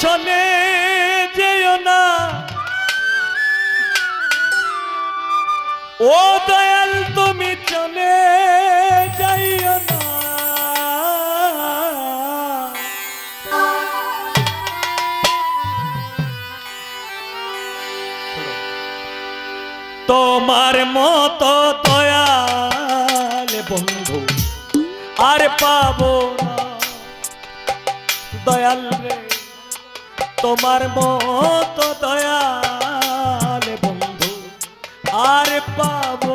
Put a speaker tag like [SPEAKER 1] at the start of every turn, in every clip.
[SPEAKER 1] পিছনে যেও না। ও দয়াল, তুমি চলে যাইও না। তোমার মত দয়াল বন্ধু আর পাবো দয়াল রে। তোমার মত দয়াল বন্ধু আর পাবো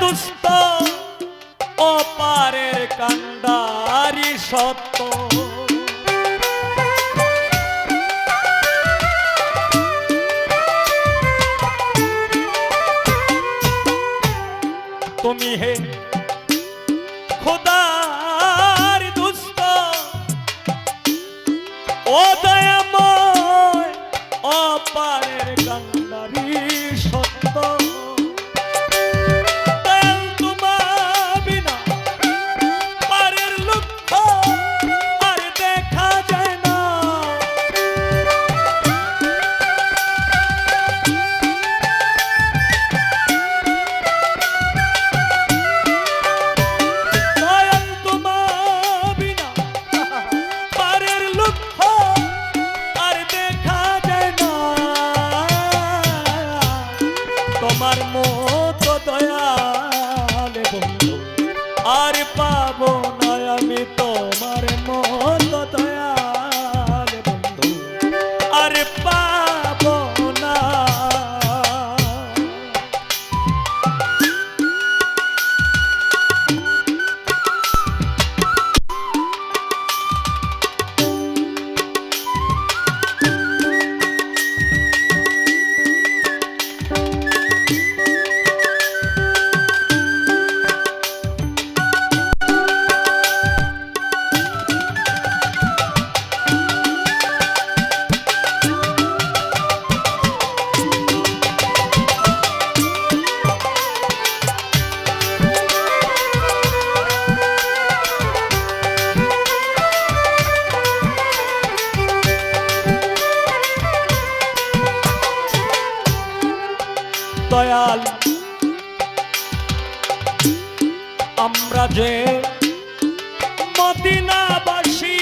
[SPEAKER 1] দুষ্ট অপারের কান্ডারি সত্য। তুমি হে খোদা কাজে মদিনাবাসী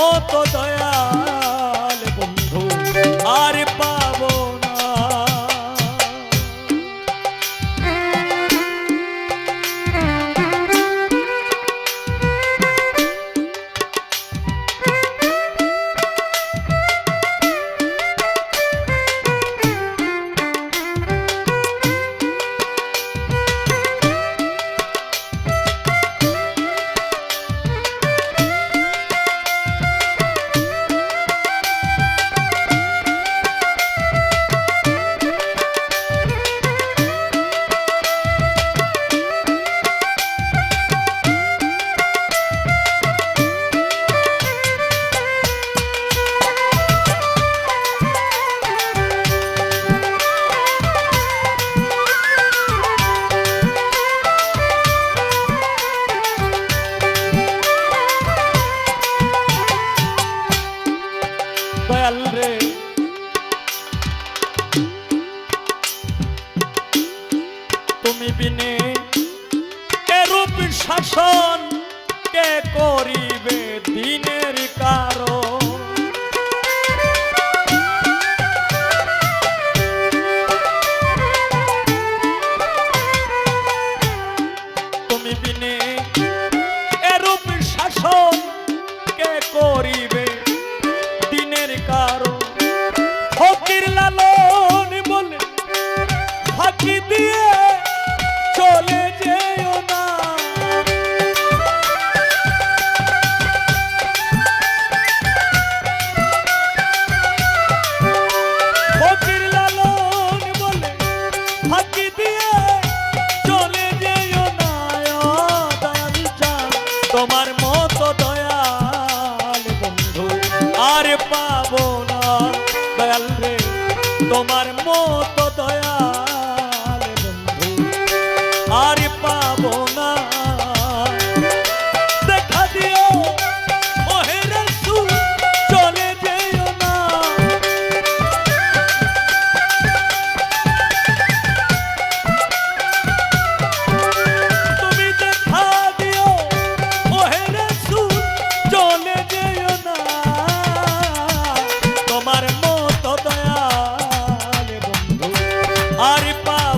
[SPEAKER 1] কত দয়া শাসন? কে করিবে দিনের কারণ? পাবো না। দয়াল রে তোমার মতো দয়াল বন্ধু আর পাবো না। Aripa.